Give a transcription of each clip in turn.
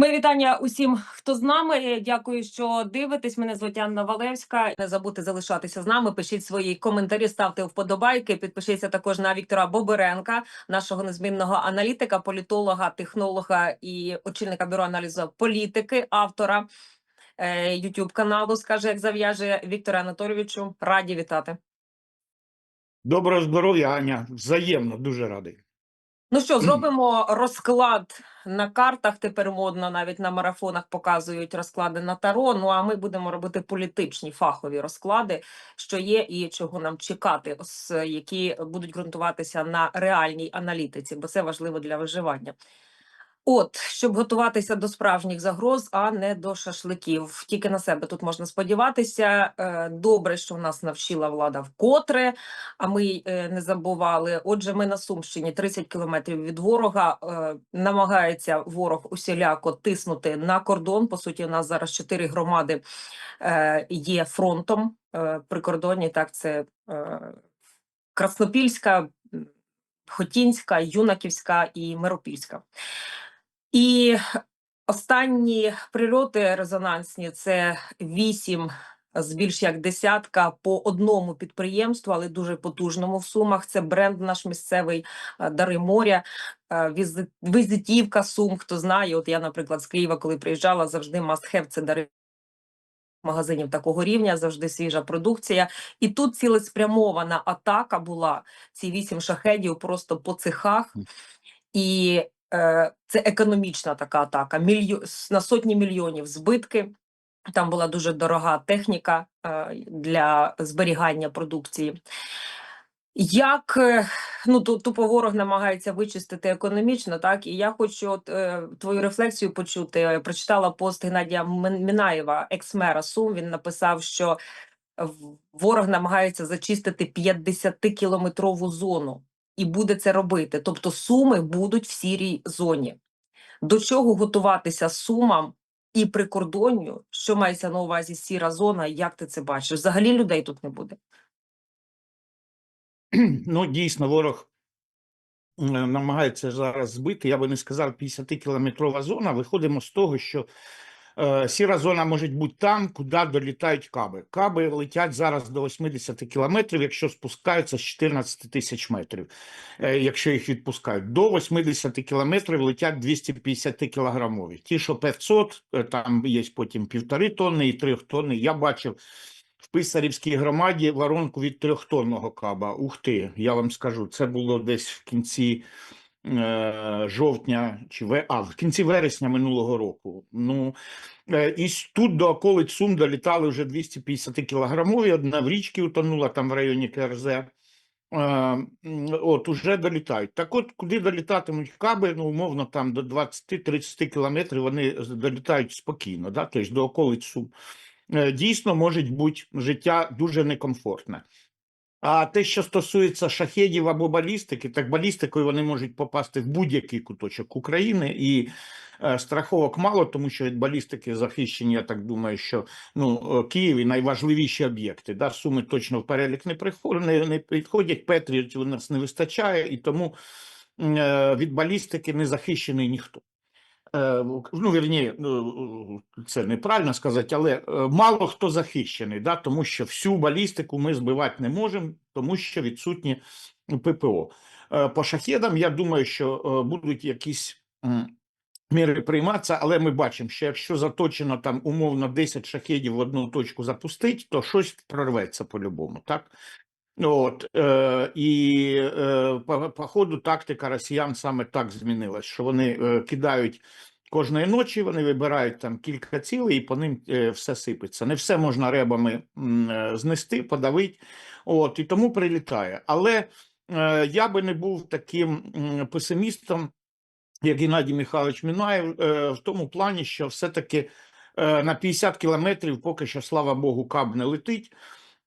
Ми вітання усім, хто з нами. Дякую, що дивитесь. Мене звуть Анна Валевська. Не забудьте залишатися з нами. Пишіть свої коментарі, ставте вподобайки. Підпишіться також на Віктора Боберенка, нашого незмінного аналітика, політолога, технолога і очільника бюро аналізу політики, автора е, YouTube каналу. Скаже, як зав'яже Віктора Анатолійовичу. Раді вітати. Доброго здоров'я, Аня. Взаємно, дуже радий. Ну що, зробимо розклад на картах. Тепер модно навіть на марафонах показують розклади на таро. Ну а ми будемо робити політичні фахові розклади, що є і чого нам чекати, які будуть ґрунтуватися на реальній аналітиці, бо це важливо для виживання. От, щоб готуватися до справжніх загроз, а не до шашликів. Тільки на себе тут можна сподіватися. Е, Добре, що в нас навчила влада вкотре, а ми е, не забували. Отже, ми на Сумщині 30 кілометрів від ворога. Е, Намагається ворог усіляко тиснути на кордон. По суті, у нас зараз чотири громади є фронтом при кордоні. Так, це Краснопільська, Хотінська, Юнаківська і Миропільська. І останні прильоти резонансні це вісім з більш як десятка по одному підприємству, але дуже потужному в сумах. Це бренд наш місцевий е, Дари моря, е, візитівка Сум. Хто знає, от я, наприклад, з Києва, коли приїжджала, завжди must have – це дари магазинів такого рівня, завжди свіжа продукція. І тут цілеспрямована атака була. Ці вісім шахедів просто по цехах. І це економічна така атака. Мільйо... на сотні мільйонів збитки. Там була дуже дорога техніка е, для зберігання продукції. Як е, ну ту- тупо ворог намагається вичистити економічно, так і я хочу от, е, твою рефлексію почути. Е, Прочитала пост Геннадія Мінаєва, екс-мера Сум. Він написав, що ворог намагається зачистити 50-кілометрову зону і буде це робити. Тобто суми будуть в сірій зоні. До чого готуватися сумам і прикордонню? Що мається на увазі сіра зона? Як ти це бачиш? Взагалі людей тут не буде. Ну, дійсно, ворог намагається зараз збити. Я би не сказав 50-кілометрова зона. Виходимо з того, що сіра зона може бути там, куди долітають каби. Каби летять зараз до 80 кілометрів, якщо спускаються з 14 тисяч метрів, е, якщо їх відпускають. До 80 кілометрів летять 250 кілограмові. Ті, що 500, е, там є потім півтори тонни і три тонни. Я бачив в Писарівській громаді воронку від трьохтонного каба. Ух ти, я вам скажу, це було десь в кінці е, жовтня чи ве... а, в кінці вересня минулого року. Ну, е, і тут до околиць Сум долітали вже 250 кілограмові, одна в річці утонула там в районі КРЗ. Е, от уже долітають. Так от, куди долітатимуть каби, ну, умовно, там до 20-30 кілометрів вони долітають спокійно, да? тобто до околиць Сум. Е, Дійсно, може бути життя дуже некомфортне. А те, що стосується шахедів або балістики, так балістикою вони можуть попасти в будь-який куточок України, і е, страховок мало, тому що від балістики захищені, я так думаю, що ну, е, Києві найважливіші об'єкти. Да? Суми точно в перелік не, приходять, не, не підходять, Петріотів у нас не вистачає, і тому е, від балістики не захищений ніхто. Е, Ну, вірні, ну, це неправильно сказати, але е, мало хто захищений, да, тому що всю балістику ми збивати не можемо, тому що відсутні ППО. Е, По шахедам, я думаю, що е, будуть якісь міри прийматися, але ми бачимо, що якщо заточено там умовно 10 шахедів в одну точку запустить, то щось прорветься по-любому, так? От, е, і е, по, по ходу тактика росіян саме так змінилась, що вони е, кидають кожної ночі, вони вибирають там кілька цілей, і по ним е, все сипеться. Не все можна ребами е, знести, подавити, от, і тому прилітає. Але е, я би не був таким м, песимістом, як Геннадій Михайлович Мінаєв, е, в тому плані, що все-таки е, на 50 кілометрів поки що, слава Богу, каб не летить.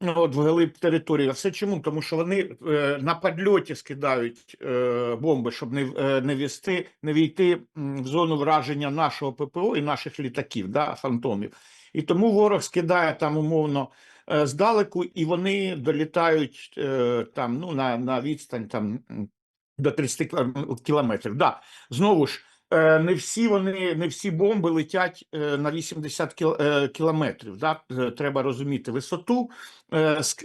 Ну, от вглиб території. А все чому? Тому що вони е, на підльоті скидають е, бомби, щоб не, е, не вести, не війти в зону враження нашого ППО і наших літаків, да, фантомів. І тому ворог скидає там умовно е, здалеку, і вони долітають е, там ну, на, на відстань там до 30 кілометрів. Да. Знову ж. Е, не всі вони, не всі бомби летять е, на 80 е, кілометрів. Да? Треба розуміти висоту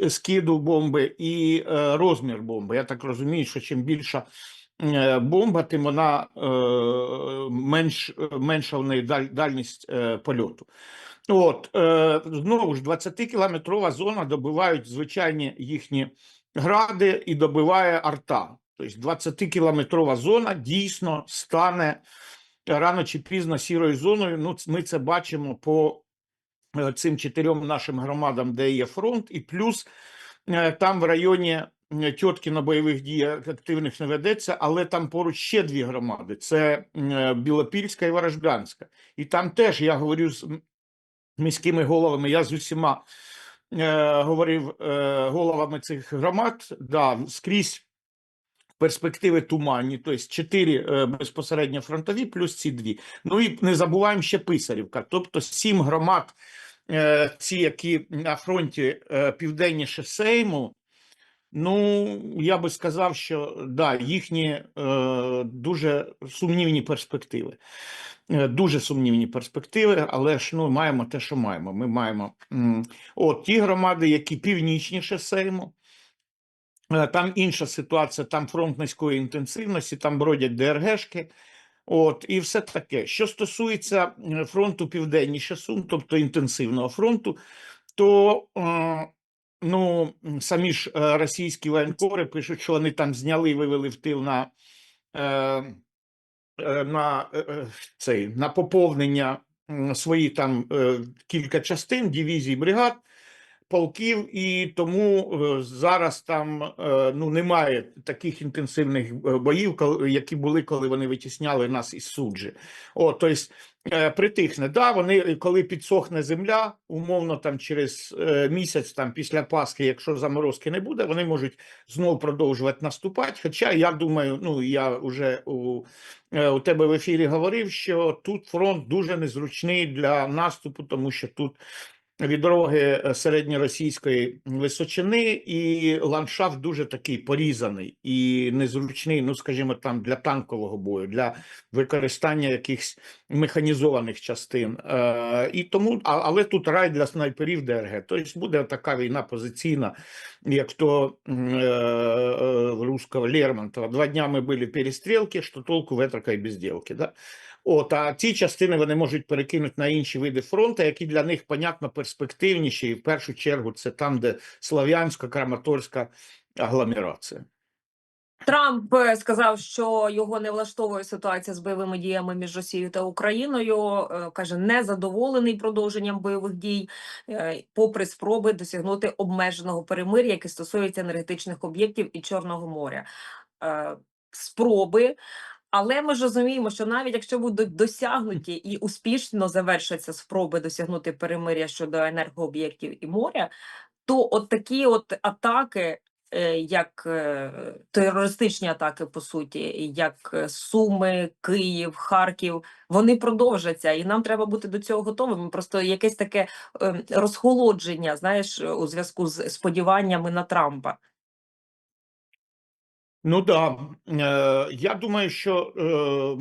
скиду бомби і розмір бомби. Я так розумію, що чим більша бомба, тим вона менш, менша в неї дальність польоту. От, знову ж 20-кілометрова зона добивають звичайні їхні гради і добиває арта. Тобто 20-кілометрова зона дійсно стане рано чи пізно сірою зоною. Ну, ми це бачимо по е, цим чотирьом нашим громадам, де є фронт, і плюс е, там в районі е, Тьоткіно бойових дій активних не ведеться, але там поруч ще дві громади: це е, Білопільська і Ворожганська. І там теж я говорю з міськими головами, я з усіма е, говорив е, головами цих громад, да, скрізь перспективи туманні, тобто чотири е, безпосередньо фронтові, плюс ці дві. Ну і не забуваємо ще Писарівка, тобто сім громад, е, ці, які на фронті е, південніше Сейму. Ну, я би сказав, що да, їхні дуже сумнівні перспективи. Дуже сумнівні перспективи, але ж ну, маємо те, що маємо. Ми маємо от ті громади, які північніше Сейму. Е, Там інша ситуація, там фронт низької інтенсивності, там бродять ДРГшки. От, і все таке. Що стосується е, фронту південніше Сум, тобто інтенсивного фронту, то е, ну, самі ж е, російські воєнкори пишуть, що вони там зняли і вивели в тил на, е, на, е, цей, на поповнення свої там е, кілька частин, дивізій, бригад полків, і тому е, зараз там е, ну немає таких інтенсивних е, боїв, які були, коли вони витісняли нас із суджі. О, тобто притихне. Да, вони коли підсохне земля, умовно там через місяць, там після Пасхи, якщо заморозки не буде, вони можуть знову продовжувати наступати. Хоча я думаю, ну я вже у, у тебе в ефірі говорив, що тут фронт дуже незручний для наступу, тому що тут від дороги е, середньоросійської височини, і ландшафт дуже такий порізаний і незручний, ну скажімо, там для танкового бою, для використання якихось механізованих частин. Е, і тому, але тут рай для снайперів ДРГ. Тобто буде така війна позиційна, як то е, е, в русского Лермонтова. Два дня ми були перестрілки, що толку в етакій безділки. Да? От, а ці частини вони можуть перекинути на інші види фронту, які для них, понятно, перспективніші. І в першу чергу це там, де Слов'янська, Краматорська агломерація. Трамп е, сказав, що його не влаштовує ситуація з бойовими діями між Росією та Україною. Е, Каже, незадоволений продовженням бойових дій, е, попри спроби досягнути обмеженого перемир'я, яке стосується енергетичних об'єктів і Чорного моря. Спроби. Але ми ж розуміємо, що навіть якщо будуть досягнуті і успішно завершаться спроби досягнути перемир'я щодо енергооб'єктів і моря, то от такі от атаки е, як е, терористичні атаки, по суті, як е, Суми, Київ, Харків, вони продовжаться, і нам треба бути до цього готовими. Просто якесь таке е, розхолодження, знаєш, у зв'язку з сподіваннями на Трампа. Ну да, е, я думаю, що е,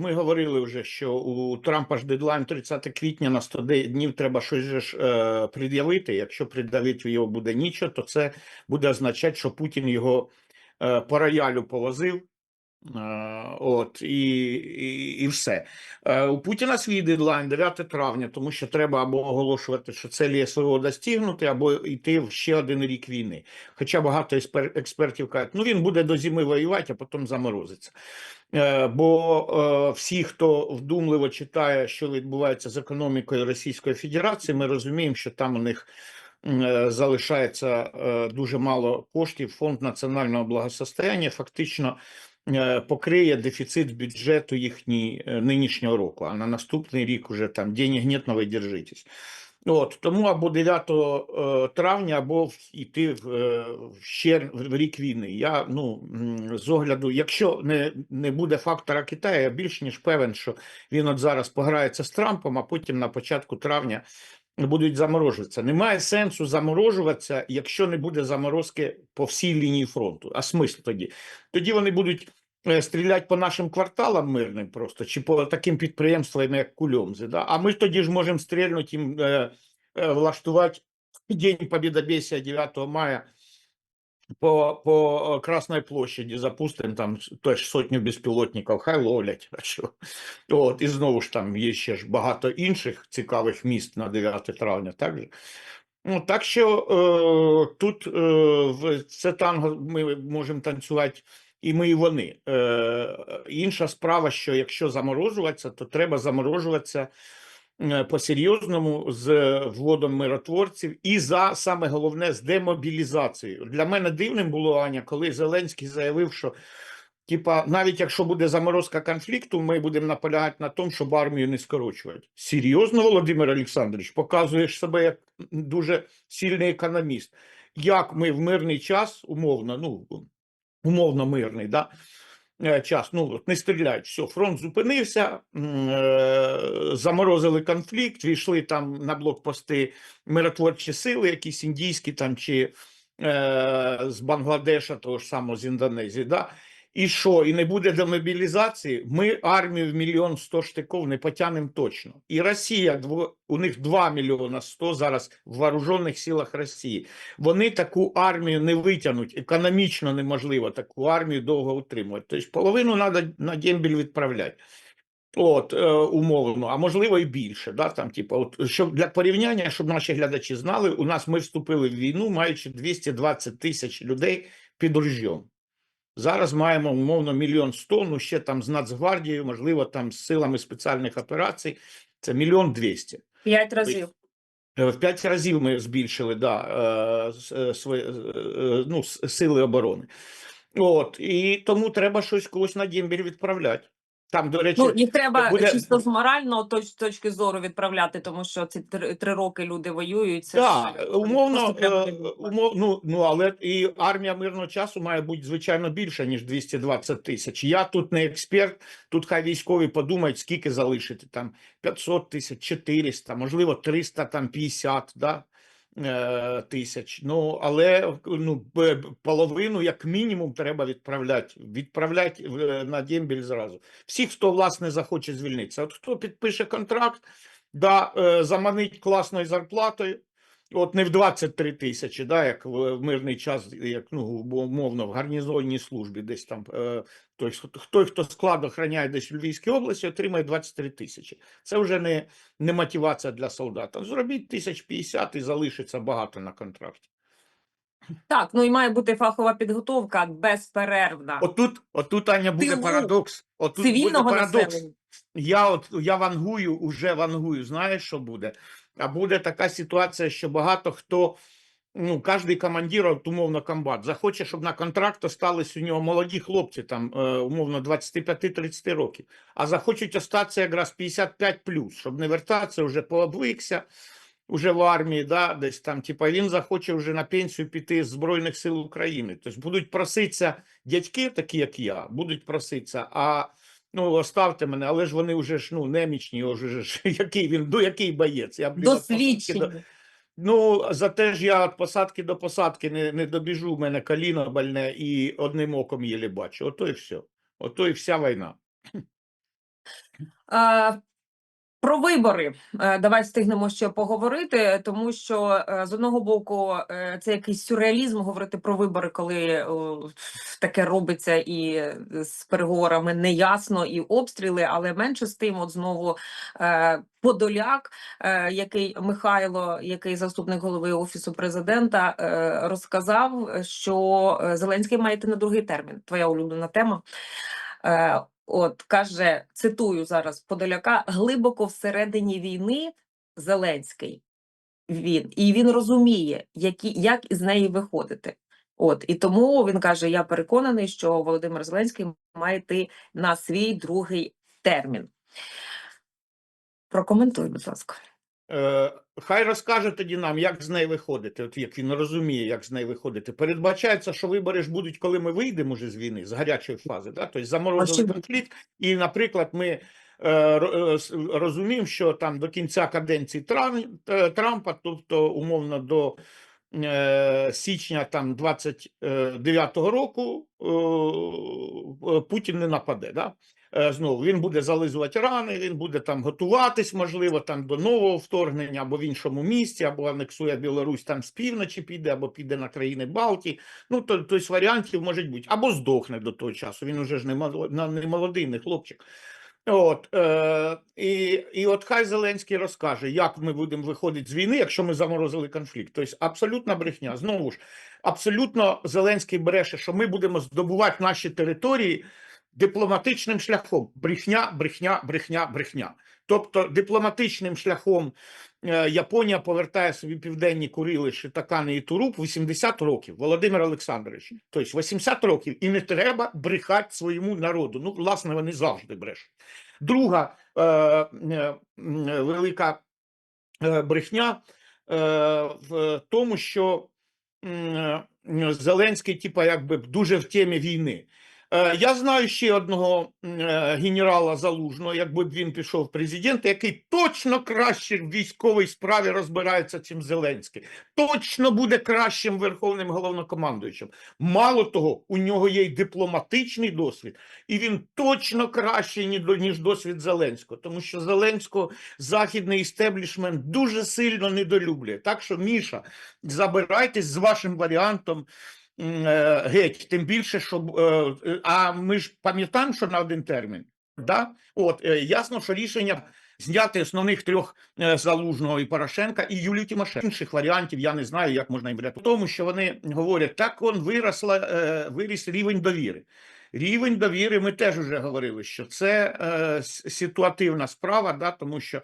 ми говорили вже, що у Трампа ж дедлайн 30 квітня на 100 де- днів треба щось е, пред'явити. Якщо пред'явити його буде нічого, то це буде означати, що Путін його е, по роялю повозив. Е, От і, і, і все. Е, У Путіна свій дедлайн 9 травня, тому що треба або оголошувати, що целі СВО достигнути, або йти в ще один рік війни. Хоча багато експертів кажуть, ну він буде до зими воювати, а потім заморозиться. Е, Бо всі, хто вдумливо читає, що відбувається з економікою Російської Федерації, ми розуміємо, що там у них залишається дуже мало коштів. Фонд національного благосостояння фактично покриє дефіцит бюджету їхній е, нинішнього року, а на наступний рік уже там денег нет, но ви держитесь. От, тому або 9 е, травня, або йти в, е, ще в рік війни. Я ну з огляду, якщо не, не буде фактора Китаю, я більш ніж певен, що він от зараз пограється з Трампом, а потім на початку травня будуть заморожуватися. Немає сенсу заморожуватися, якщо не буде заморозки по всій лінії фронту. А смисл тоді? Тоді вони будуть стріляти по нашим кварталам мирним просто, чи по таким підприємствам, як Кульомзи. Да? А ми тоді ж можемо стрільнути їм, е, е, влаштувати День Побєдобєсія 9 мая по, по Красной площади запустимо там теж сотню безпілотників, хай ловлять. А що? От, і знову ж там є ще ж багато інших цікавих міст на 9 травня. Так, же. Ну, так що е, тут е, це танго ми можемо танцювати і ми, і вони. Е, інша справа, що якщо заморожуватися, то треба заморожуватися по-серйозному з вводом миротворців і за саме головне з демобілізацією. Для мене дивним було Аня, коли Зеленський заявив, що типа, навіть якщо буде заморозка конфлікту, ми будемо наполягати на тому, щоб армію не скорочувати. Серйозно, Володимир Олександрович, показуєш себе як дуже сильний економіст. Як ми в мирний час, умовно, ну умовно мирний, да, е, час, ну не стріляють, все, фронт зупинився, е, заморозили конфлікт, війшли там на блокпости миротворчі сили, якісь індійські там чи е, з Бангладеша, того ж самого з Індонезії. Да? І що, і не буде демобілізації, ми армію в мільйон сто штиков не потягнемо точно. І Росія, у них 2 мільйона 100 зараз в вооружених силах Росії. Вони таку армію не витягнуть, економічно неможливо таку армію довго утримувати. Тобто половину треба на дембіль відправляти. От, е, умовно, а можливо і більше. Да, там, типу, от, щоб для порівняння, щоб наші глядачі знали, у нас ми вступили в війну, маючи 220 тисяч людей під ружьом. Зараз маємо умовно мільйон сто, ну ще там з Нацгвардією, можливо, там з силами спеціальних операцій. Це мільйон двісті. П'ять разів. Е, В п'ять разів ми збільшили да, е, е, свої, ну, сили оборони. От, і тому треба щось когось на Дімбір відправляти. Там, до речі, Ну, їх треба буде- чисто з морального точ, точки зору відправляти, тому що ці три, три роки люди воюють. Це ж умовно, прямо е, не буде. умов, ну, ну, але і армія мирного часу має бути, звичайно, більша, ніж 220 тисяч. Я тут не експерт, тут хай військові подумають, скільки залишити, там 500 тисяч, 400, можливо, 350 да, е, тисяч. Ну, але ну, половину, як мінімум, треба відправляти. Відправляти в- на дембіль зразу. Всіх, хто, власне, захоче звільнитися. От хто підпише контракт, да, е, заманить класною зарплатою, От не в 23 тисячі, да, як в мирний час, як ну умовно в гарнізонній службі, десь там е, той, хто- хто, хто склад охороняє десь в Львівській області, отримає 23 тисячі. Це вже не, не мотивація для солдата. Зробіть 1050 і залишиться багато на контракті. Так, ну і має бути фахова підготовка безперервна Отут, отут Аня буде Тилу парадокс. Отут цивільного буде парадокс. населення. Я от я вангую, уже вангую. Знаєш, що буде? А буде така ситуація, що багато хто, ну, кожен командир, от, умовно, комбат, захоче, щоб на контракт остались у нього молоді хлопці, там, е, умовно, 25-30 років, а захочуть остатися якраз 55 щоб не вертатися, вже пообвикся, уже в армії, да, десь там, типа, він захоче вже на пенсію піти з Збройних сил України. Тобто будуть проситися дядьки, такі як я, будуть проситися, а Ну, оставте мене, але ж вони вже ж ну немічні, вже ж який він, ну який боєць. Я блін, до- Досвідчені. Ну, зате ж я від посадки до посадки не, не добіжу, в мене коліно больне і одним оком єлі бачу. Ото і все. Ото і вся війна. Про вибори Е, давай встигнемо ще поговорити, тому що е, з одного боку е, це якийсь сюрреалізм говорити про вибори, коли таке робиться і з переговорами неясно, і обстріли, але менше з тим, от знову Подоляк, який Михайло, який заступник голови офісу президента, розказав, що Зеленський має йти на другий термін. Твоя улюблена тема. От каже, цитую зараз Подоляка: глибоко всередині війни Зеленський він і він розуміє, які як із неї виходити. От і тому він каже: Я переконаний, що Володимир Зеленський має йти на свій другий термін. Прокоментуй, будь ласка. Е, хай розкаже тоді нам, як з неї виходити. От як він розуміє, як з неї виходити. Передбачається, що вибори ж будуть, коли ми вийдемо вже з війни, з гарячої фази. Да? Тобто заморозили конфлікт, і, наприклад, ми е, е, розуміємо, що там до кінця каденції е, Трампа, тобто умовно до е, січня там 29-го року е, Путін не нападе. Да? Е, Знову він буде зализувати рани, він буде там готуватись, можливо, там до нового вторгнення або в іншому місці, або анексує Білорусь там з півночі піде, або піде на країни Балтії. Ну, то, тобто варіантів може бути, або здохне до того часу. Він уже ж не, молодий, не хлопчик. От, е, і, і от хай Зеленський розкаже, як ми будемо виходити з війни, якщо ми заморозили конфлікт. Тобто абсолютна брехня. Знову ж, абсолютно Зеленський бреше, що ми будемо здобувати наші території дипломатичним шляхом. Брехня, брехня, брехня, брехня. Тобто дипломатичним шляхом е, Японія повертає собі південні Курили, Шитакани і Туруп 80 років. Володимир Олександрович. Тобто 80 років. І не треба брехати своєму народу. Ну, власне, вони завжди брешуть. Друга е, е, м, велика е, брехня е, в тому, що е, Зеленський, типа, якби дуже в темі війни. Е, Я знаю ще одного е, генерала Залужного, якби б він пішов в президенти, який точно краще в військовій справі розбирається, чим Зеленський. Точно буде кращим верховним головнокомандуючим. Мало того, у нього є й дипломатичний досвід, і він точно кращий ні- ніж досвід Зеленського, тому що Зеленського західний істеблішмент дуже сильно недолюблює. Так що, Міша, забирайтесь з вашим варіантом геть, тим більше, що е, е, а ми ж пам'ятаємо, що на один термін. Да? От е, ясно, що рішення зняти основних трьох е, залужного і Порошенка і Юлії Тимошенко. Інших варіантів я не знаю, як можна їм врятувати. Тому що вони говорять, так он виросла, е, виріс рівень довіри. Рівень довіри, ми теж вже говорили, що це е, ситуативна справа, да, тому що е,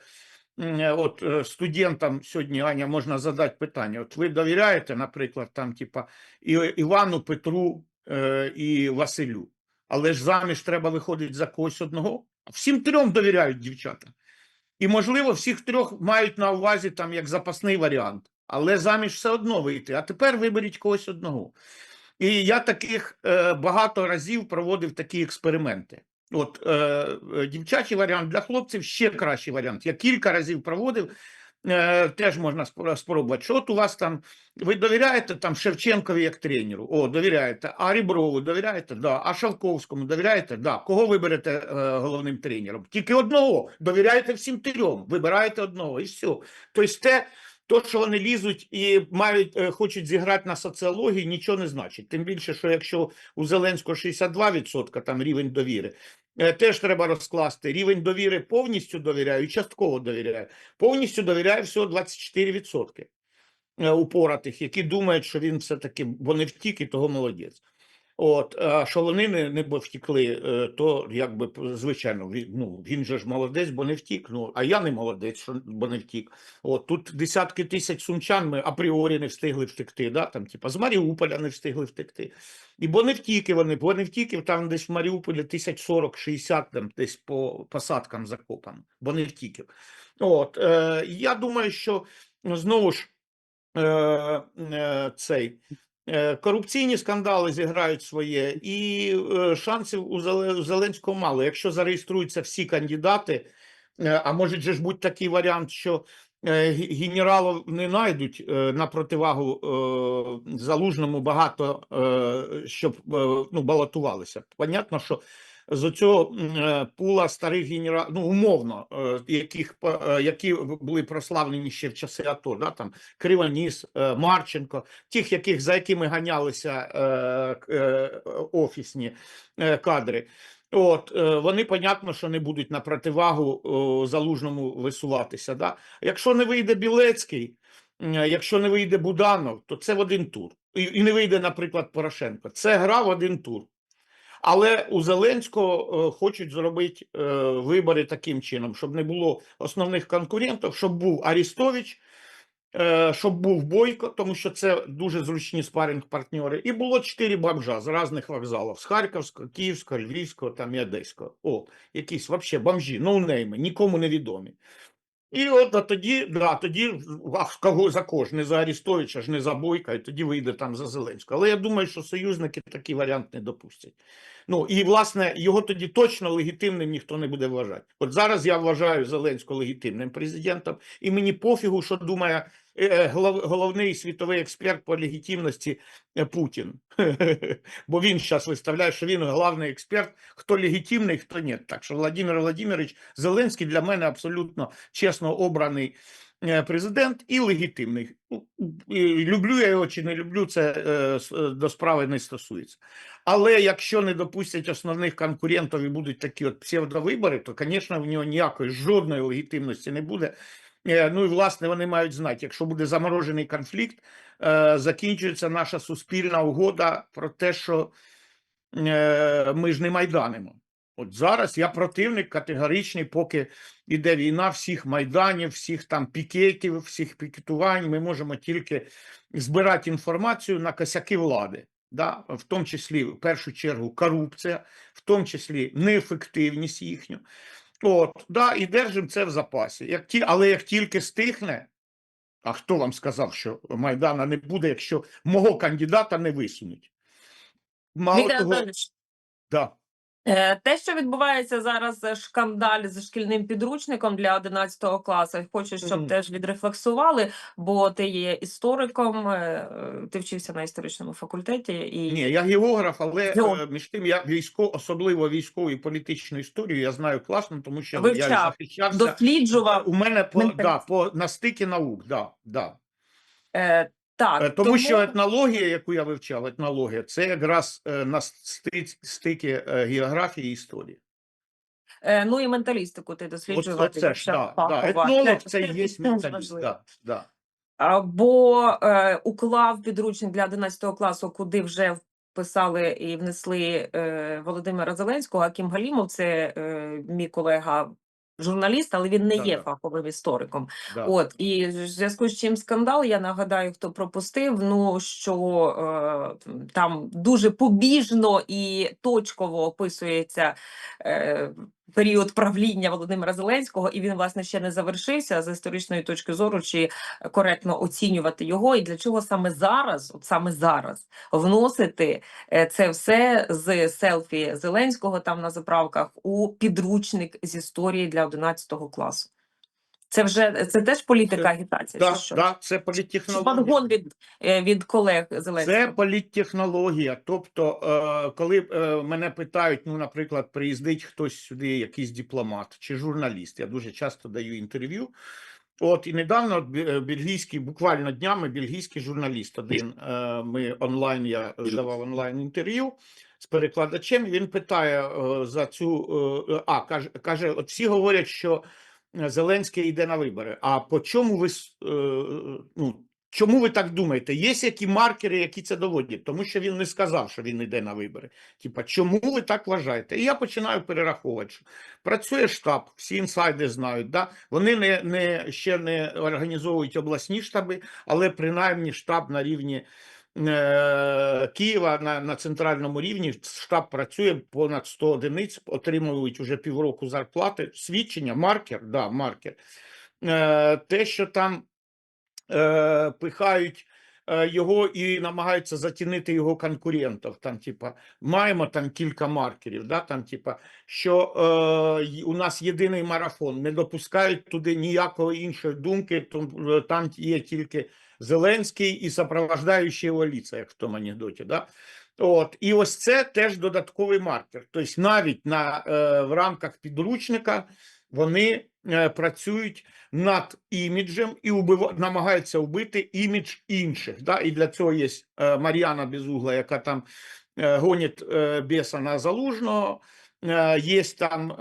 от е, студентам сьогодні Аня можна задати питання: от ви довіряєте, наприклад, там, типа Івану, Петру і Василю, але ж заміж треба виходити за когось одного. Всім трьом довіряють дівчата. І, можливо, всіх трьох мають на увазі там як запасний варіант, але заміж все одно вийти. А тепер виберіть когось одного. І я таких е, багато разів проводив такі експерименти. От е, е, дівчачий варіант для хлопців ще кращий варіант. Я кілька разів проводив, е, теж можна спро- спробувати. Що от у вас там, ви довіряєте там Шевченкові як тренеру? О, довіряєте. А Ріброву довіряєте? Да. А Шавковському довіряєте? Да. Кого виберете е, головним тренером? Тільки одного. Довіряєте всім трьом. Вибираєте одного і все. Тобто те, то, що вони лізуть і мають, е, хочуть зіграти на соціології, нічого не значить. Тим більше, що якщо у Зеленського 62% там рівень довіри, теж треба розкласти. Рівень довіри повністю довіряю і частково довіряю. Повністю довіряю всього 24% е, упоратих, які думають, що він все-таки, бо не втік, і того молодець. От, а що вони не, не втікли, е, то якби звичайно, ну, він же ж молодець, бо не втік. Ну, а я не молодець, що, бо не втік. От тут десятки тисяч сумчан ми апріорі не встигли втекти, да? там, типа, з Маріуполя не встигли втекти. І бо не втіки вони, бо не втіки, там десь в Маріуполі тисяч 40-60 там десь по посадкам закопано, бо не втіки. От, е, я думаю, що ну, знову ж е, е, цей. Е, Корупційні скандали зіграють своє, і е, шансів у Зеленського мало. Якщо зареєструються всі кандидати, е, а може же ж бути такий варіант, що генералів не знайдуть на противагу залужному багато, щоб ну, балотувалися. Понятно, що з цього пула старих генералів, ну умовно, е, яких е, які були прославлені ще в часи АТО, да, там Кривоніс, е, Марченко, тих, яких за якими ганялися е, е, офісні е, кадри. От е, вони, понятно, що не будуть на противагу залужному висуватися. Да? Якщо не вийде Білецький, е, якщо не вийде Буданов, то це в один тур. І не вийде, наприклад, Порошенко. Це гра в один тур. Але у Зеленського е, хочуть зробити е, вибори таким чином, щоб не було основних конкурентів, щоб був Арістович, е, щоб був Бойко, тому що це дуже зручні спаринг-партнери, і було чотири бомжа з різних вокзалів: з Харківського, Київського, Львівського там і Одеського. О, якісь взагалі бомжі, ноунейми, нікому не відомі. І от а тоді, да, тоді а кого за кожне не за Арістовича, ж не за Бойка, і тоді вийде там за Зеленського. Але я думаю, що союзники такий варіант не допустять. Ну і власне його тоді точно легітимним ніхто не буде вважати. От зараз я вважаю Зеленського легітимним президентом, і мені пофігу, що думає головний світовий експерт по легітимності е, Путін. Бо він зараз виставляє, що він головний експерт, хто легітимний, хто ні. Так що Владимир Владимирович Зеленський для мене абсолютно чесно обраний е, президент і легітимний. Ну, Люблю я його чи не люблю, це е, е, до справи не стосується. Але якщо не допустять основних конкурентів і будуть такі от псевдовибори, то, звісно, в нього ніякої жодної легітимності не буде. Е, Ну і власне вони мають знати, якщо буде заморожений конфлікт, е, закінчується наша суспільна угода про те, що е, ми ж не майданимо. От зараз я противник категоричний, поки йде війна, всіх майданів, всіх там пікетів, всіх пікетувань. Ми можемо тільки збирати інформацію на косяки влади, да? в тому числі в першу чергу корупція, в тому числі неефективність їхню. От, да, і держимо це в запасі. Як ті, але як тільки стихне, а хто вам сказав, що Майдана не буде, якщо мого кандидата не висунуть? Мало Віктор того, Анатолійович, да. Е, Те, що відбувається зараз, е, шкандаль з шкільним підручником для 11 класу, я хочу, щоб Мгм. теж відрефлексували, бо ти є істориком, е, ти вчився на історичному факультеті і Ні, я географ, але Географ. між тим я військо, особливо військову і політичну історію я знаю класно, тому що я Вивчав, захищався. досліджував. У мене по, менталіст. да, по на стикі наук, да, да. Е, так, Е, Тому, що етнологія, яку я вивчав, етнологія, це якраз е, на сти- стикі е, географії і історії. ну і менталістику ти досліджував. оце ж, да, да. Етнолог Це- це і є менталіст. да. Бо е, уклав підручник для 11 класу, куди вже вписали і внесли е, Володимира Зеленського, а Кім Галімов це е, мій колега. Журналіст, але він не є Да-да. фаховим істориком. Да. От і в зв'язку з чим скандал, я нагадаю, хто пропустив. Ну що е, там дуже побіжно і точково описується е, період правління Володимира Зеленського, і він власне ще не завершився з історичної точки зору, чи коректно оцінювати його, і для чого саме зараз, от саме зараз, вносити е, це все з селфі Зеленського там на заправках у підручник з історії для 11 класу. Це вже це теж політика Це- агітація. Да, що? да, це політтехнологія. подгон від, е, від колег Це політтехнологія. Тобто, е, коли е, мене питають, ну, наприклад, приїздить хтось сюди, якийсь дипломат чи журналіст, я дуже часто даю інтерв'ю. От і недавно бельгійський, буквально днями, бельгійський журналіст один. Ми онлайн, я давав онлайн інтерв'ю з перекладачем. Він питає за цю а каже, каже: от всі говорять, що Зеленський йде на вибори. А по чому ви е, ну, Чому ви так думаєте? Є які маркери, які це доводять? Тому що він не сказав, що він йде на вибори. Типа, чому ви так вважаєте? І я починаю перераховувати. Працює штаб, всі інсайди знають. Да? Вони не, не, ще не організовують обласні штаби, але принаймні штаб на рівні Києва на, на центральному рівні штаб працює понад 100 одиниць, отримують уже півроку зарплати. Свідчення, маркер, да, маркер. Е, те, що там е, пихають е, його і намагаються затінити його конкурентів. Там, типа, маємо там кілька маркерів, да, там, типа, що е, у нас єдиний марафон, не допускають туди ніякої іншої думки, там, е, там є тільки Зеленський і сопровождаючий його ліца, як в тому анекдоті. Да? От, і ось це теж додатковий маркер. Тобто навіть на, е, в рамках підручника вони е, працюють над іміджем і убив... намагаються вбити імідж інших. Да? І для цього є е, Мар'яна Безугла, яка там е, гонить біса на залужного. Є там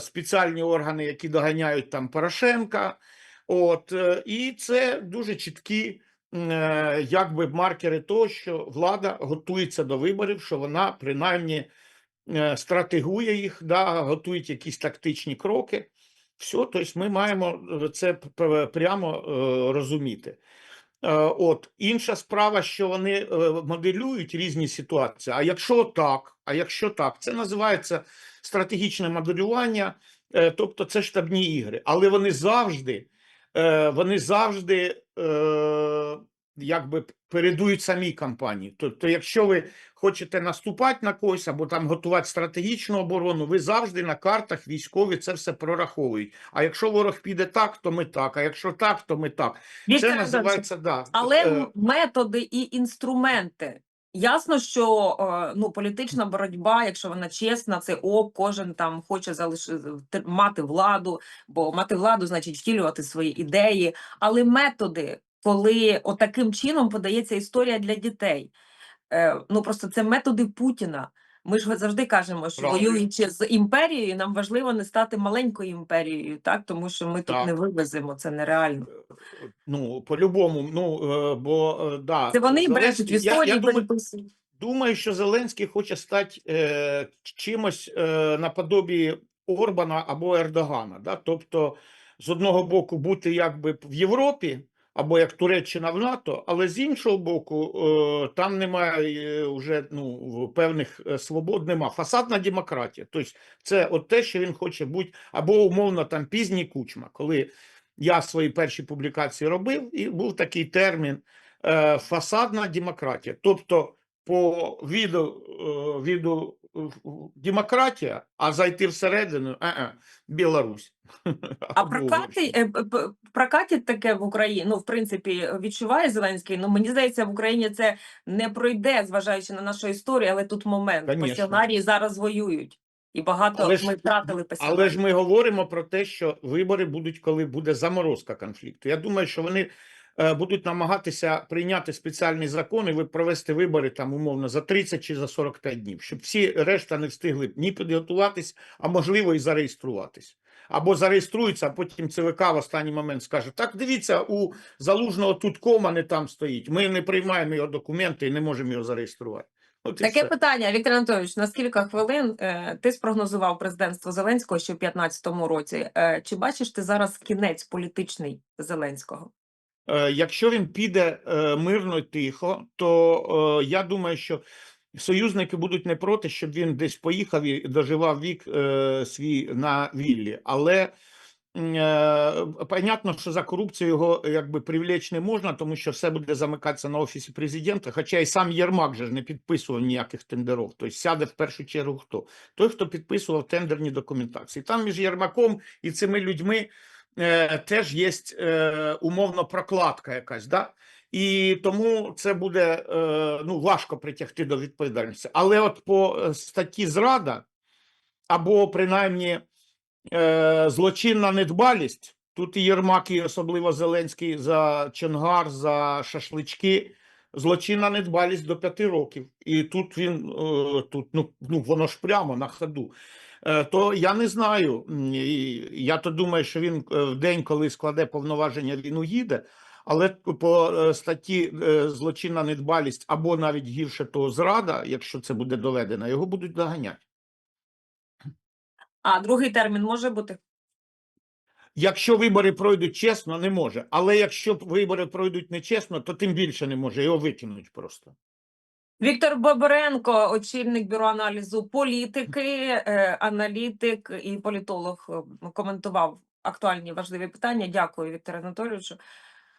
спеціальні органи, які доганяють там Порошенка. От, і це дуже чіткі якби маркери того, що влада готується до виборів, що вона принаймні стратегує їх, да, готує якісь тактичні кроки. Все, тобто ми маємо е, це п- прямо е, розуміти. Е, От інша справа, що вони е, моделюють різні ситуації. А якщо так, а якщо так, це називається стратегічне моделювання, е, тобто це штабні ігри, але вони завжди, е, вони завжди е, якби передують самій кампанії. Тобто, якщо ви хочете наступати на когось або там готувати стратегічну оборону, ви завжди на картах військові це все прораховують. А якщо ворог піде так, то ми так. А якщо так, то ми так. Це називається да. Але е, методи і інструменти. Ясно, що е, ну політична боротьба, якщо вона чесна, це ок, кожен там хоче залишити мати владу, бо мати владу значить втілювати свої ідеї. Але методи, коли отаким чином подається історія для дітей, ну просто це методи Путіна. Ми ж завжди кажемо, що Правильно. воюючи з імперією, нам важливо не стати маленькою імперією, так тому що ми тут Так. не вивеземо, це нереально. Ну, по-любому, ну, е, бо, е, да. Це вони брешуть в Зеленський- я- я думаю. Думаю, що Зеленський хоче стати е, чимось е, наподобі Орбана або Ердогана. Да? Тобто, з одного боку, бути якби в Європі, або як Туреччина в НАТО, але з іншого боку, е, там немає е, вже ну, певних е, свобод, нема. Фасадна демократія. Тобто, це от те, що він хоче бути, або умовно там пізній кучма, коли я свої перші публікації робив, і був такий термін фасадна демократія. Тобто, по віду, віду демократія, а зайти всередину е-е, Білорусь. А прокати, е, п- п- прокатить таке в Україні, ну, в принципі, відчуває Зеленський, ну, мені здається, в Україні це не пройде, зважаючи на нашу історію, але тут момент. Конечно. Пасіонарії зараз воюють. І багато Але ж- ми втратили пасіонарів. Але ж ми говоримо про те, що вибори будуть, коли буде заморозка конфлікту. Я думаю, що вони будуть намагатися прийняти спеціальний закон і ви- провести вибори там умовно за 30 чи за 45 днів, щоб всі решта не встигли ні підготуватись, а можливо і зареєструватись. Або зареєструються, а потім ЦВК в останній момент скаже: так дивіться, у залужного тут кома не там стоїть. Ми не приймаємо його документи і не можемо його зареєструвати. От Таке все. питання, Віктор Анатолійович, на скільки хвилин е, ти спрогнозував президентство Зеленського ще в 2015 році? Е, чи бачиш ти зараз кінець політичний Зеленського? Е, Якщо він піде е, мирно тихо, то е, я думаю, що союзники будуть не проти, щоб він десь поїхав і доживав вік свій на віллі. Але понятно, що за корупцію його якби привлечь не можна, тому що все буде замикатися на офісі президента. Хоча і сам Єрмак же ж не підписував ніяких тендерів. Тобто сяде в першу чергу хто? Той, хто підписував тендерні документації. Там між Єрмаком і цими людьми е, теж є е, умовно прокладка якась, да? і тому це буде е, ну, важко притягти до відповідальності. Але от по е, статті зрада, або принаймні злочинна недбалість, тут і Єрмак, і особливо Зеленський за Чонгар, за шашлички, злочинна недбалість до п'яти років. І тут він, тут, ну, ну, воно ж прямо на ходу. Е, То я не знаю. Я то думаю, що він е, в день, коли складе повноваження, він уїде. Але по е, статті злочинна недбалість або навіть гірше того зрада, якщо це буде доведено, його будуть доганяти. А другий термін може бути? Якщо вибори пройдуть чесно, не може. Але якщо вибори пройдуть нечесно, то тим більше не може. Його викинуть просто. Віктор Бобренко, очільник бюро аналізу політики, е, аналітик і політолог, е, коментував актуальні важливі питання. Дякую, Віктор Анатолійовичу.